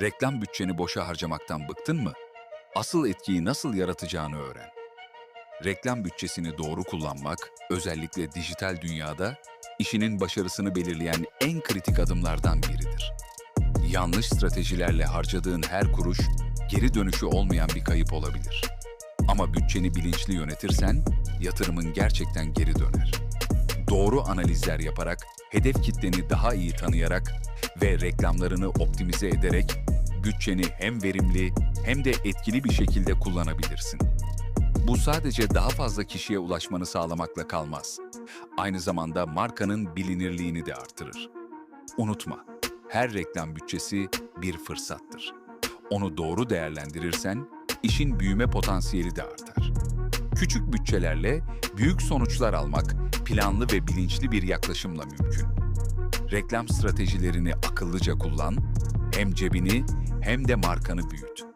Reklam bütçeni boşa harcamaktan bıktın mı? Asıl etkiyi nasıl yaratacağını öğren. Reklam bütçesini doğru kullanmak, özellikle dijital dünyada, işinin başarısını belirleyen en kritik adımlardan biridir. Yanlış stratejilerle harcadığın her kuruş, geri dönüşü olmayan bir kayıp olabilir. Ama bütçeni bilinçli yönetirsen, yatırımın gerçekten geri döner. Doğru analizler yaparak, hedef kitleni daha iyi tanıyarak ve reklamlarını optimize ederek bütçeni hem verimli hem de etkili bir şekilde kullanabilirsin. Bu sadece daha fazla kişiye ulaşmanı sağlamakla kalmaz. Aynı zamanda markanın bilinirliğini de artırır. Unutma, her reklam bütçesi bir fırsattır. Onu doğru değerlendirirsen işin büyüme potansiyeli de artar. Küçük bütçelerle büyük sonuçlar almak planlı ve bilinçli bir yaklaşımla mümkün. Reklam stratejilerini akıllıca kullan, hem cebini hem de markanı büyüt.